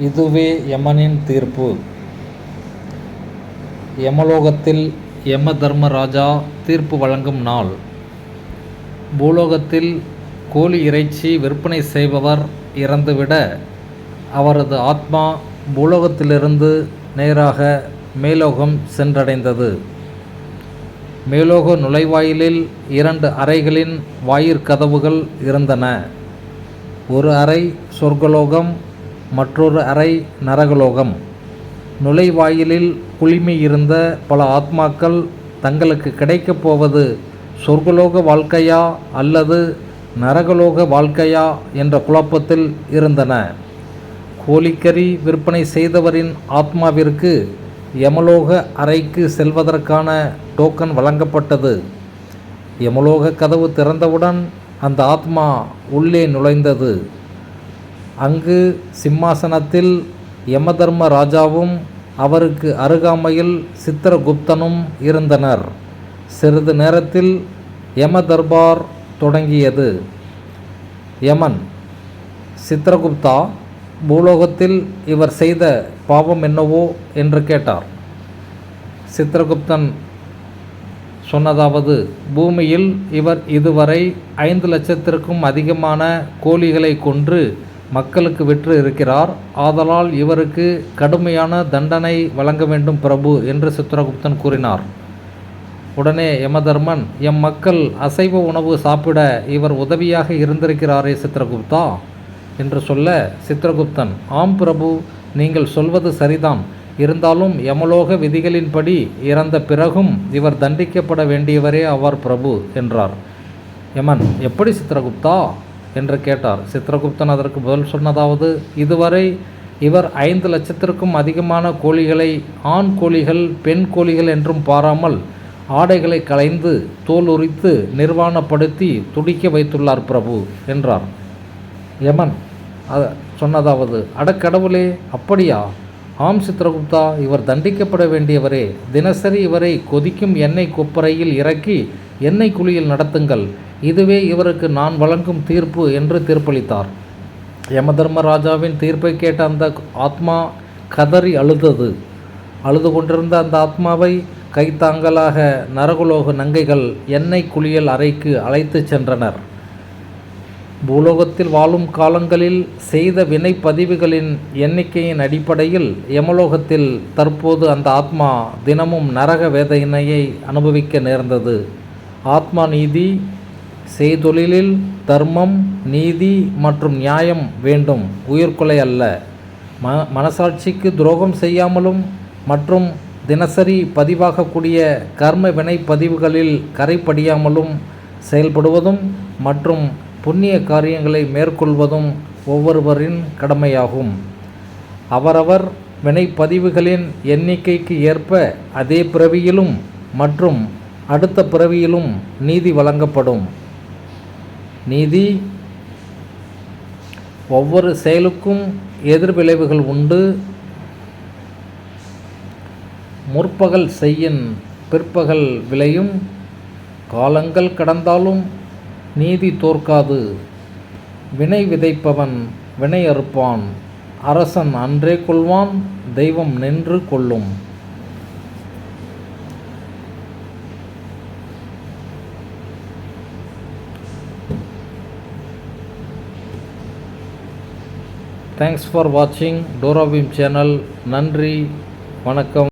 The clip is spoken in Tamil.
இதுவே யமனின் தீர்ப்பு. யமலோகத்தில் யம தர்மராஜா தீர்ப்பு வழங்கும் நாள். பூலோகத்தில் கோழி இறைச்சி விற்பனை செய்பவர் இறந்துவிட அவரது ஆத்மா பூலோகத்திலிருந்து நேராக மேலோகம் சென்றடைந்தது. மேலோக நுழைவாயிலில் இரண்டு அறைகளின் வாயிற்கதவுகள் இருந்தன. ஒரு அறை சொர்க்கலோகம் மற்றொரு அறை நரகலோகம். நுழைவாயிலில் குளிமையிருந்த இருந்த பல ஆத்மாக்கள் தங்களுக்கு கிடைக்கப் போவது சொர்க்கலோக வாழ்க்கையா அல்லது நரகலோக வாழ்க்கையா என்ற குழப்பத்தில் இருந்தன. கோழிக்கறி விற்பனை செய்தவரின் ஆத்மாவிற்கு யமலோக அறைக்கு செல்வதற்கான டோக்கன் வழங்கப்பட்டது. யமலோக கதவு திறந்தவுடன் அந்த ஆத்மா உள்ளே நுழைந்தது. அங்கு சிம்மாசனத்தில் யமதர்ம ராஜாவும் அவருக்கு அருகாமையில் சித்திரகுப்தனும் இருந்தனர். சிறிது நேரத்தில் யமதர்பார் தொடங்கியது. யமன் சித்திரகுப்தா பூலோகத்தில் இவர் செய்த பாவம் என்னவோ என்று கேட்டார். சித்திரகுப்தன் சொன்னதாவது பூமியில் இவர் இதுவரை ஐந்து லட்சத்திற்கும் அதிகமான கோழிகளை கொன்று மக்களுக்கு விற்று இருக்கிறார். ஆதலால் இவருக்கு கடுமையான தண்டனை வழங்க வேண்டும் பிரபு என்று சித்திரகுப்தன் கூறினார். உடனே யமதர்மன் எம் மக்கள் அசைவ உணவு சாப்பிட இவர் உதவியாக இருந்திருக்கிறாரே சித்திரகுப்தா என்று சொல்ல சித்திரகுப்தன் ஆம் பிரபு நீங்கள் சொல்வது சரிதான். இருந்தாலும் யமலோக விதிகளின்படி இறந்த பிறகும் இவர் தண்டிக்கப்பட வேண்டியவரே அவர் பிரபு என்றார். யமன் எப்படி சித்திரகுப்தா? என்று கேட்டார். சித்திரகுப்தன் அதற்கு பதில் சொன்னதாவது இதுவரை இவர் ஐந்து லட்சத்திற்கும் அதிகமான கோழிகளை ஆண் கோழிகள் பெண் கோழிகள் என்றும் பாராமல் ஆடைகளை களைந்து தோல் உரித்து நிர்வாணப்படுத்தி துடிக்க வைத்துள்ளார் பிரபு என்றார். யமன் அத சொன்னதாவது அடக்கடவுளே அப்படியா? ஆம் சித்திரகுப்தா இவர் தண்டிக்கப்பட வேண்டியவரே. தினசரி இவரை கொதிக்கும் எண்ணெய் கொப்பரையில் இறக்கி எண்ணெய் குழியில் நடத்துங்கள். இதுவே இவருக்கு நான் வழங்கும் தீர்ப்பு என்று தீர்ப்பளித்தார். யமதர்மராஜாவின் தீர்ப்பை கேட்ட அந்த ஆத்மா கதறி அழுதது. அழுது கொண்டிருந்த அந்த ஆத்மாவை கைத்தாங்கலாக நரகுலோக நங்கைகள் எண்ணெய் குளியல் அறைக்கு அழைத்துச் சென்றனர். பூலோகத்தில் வாழும் காலங்களில் செய்த வினை பதிவுகளின் எண்ணிக்கையின் அடிப்படையில் யமலோகத்தில் தற்போது அந்த ஆத்மா தினமும் நரக வேதனையை அனுபவிக்க நேர்ந்தது. ஆத்மா நீதி செய்தொழிலில் தர்மம் நீதி மற்றும் நியாயம் வேண்டும். உயிர்கொலை அல்ல. ம மனசாட்சிக்கு துரோகம் செய்யாமலும் மற்றும் தினசரி பதிவாகக்கூடிய கர்ம வினை பதிவுகளில் கரைப்படியாமலும் செயல்படுவதும் மற்றும் புண்ணிய காரியங்களை மேற்கொள்வதும் ஒவ்வொருவரின் கடமையாகும். அவரவர் வினைப்பதிவுகளின் எண்ணிக்கைக்கு ஏற்ப அதே பிறவியிலும் மற்றும் அடுத்த பிறவியிலும் நீதி வழங்கப்படும். நீதி. ஒவ்வொரு செயலுக்கும் எதிர்விளைவுகள் உண்டு. முற்பகல் செய்யின் பிற்பகல் விளையும். காலங்கள் கடந்தாலும் நீதி தோற்காது. வினை விதைப்பவன் வினை அறுப்பான். அரசன் அன்றே கொள்வான் தெய்வம் நின்று கொள்ளும். தேங்க்ஸ் ஃபார் வாட்சிங் டோராபீம் சேனல் நன்றி வணக்கம்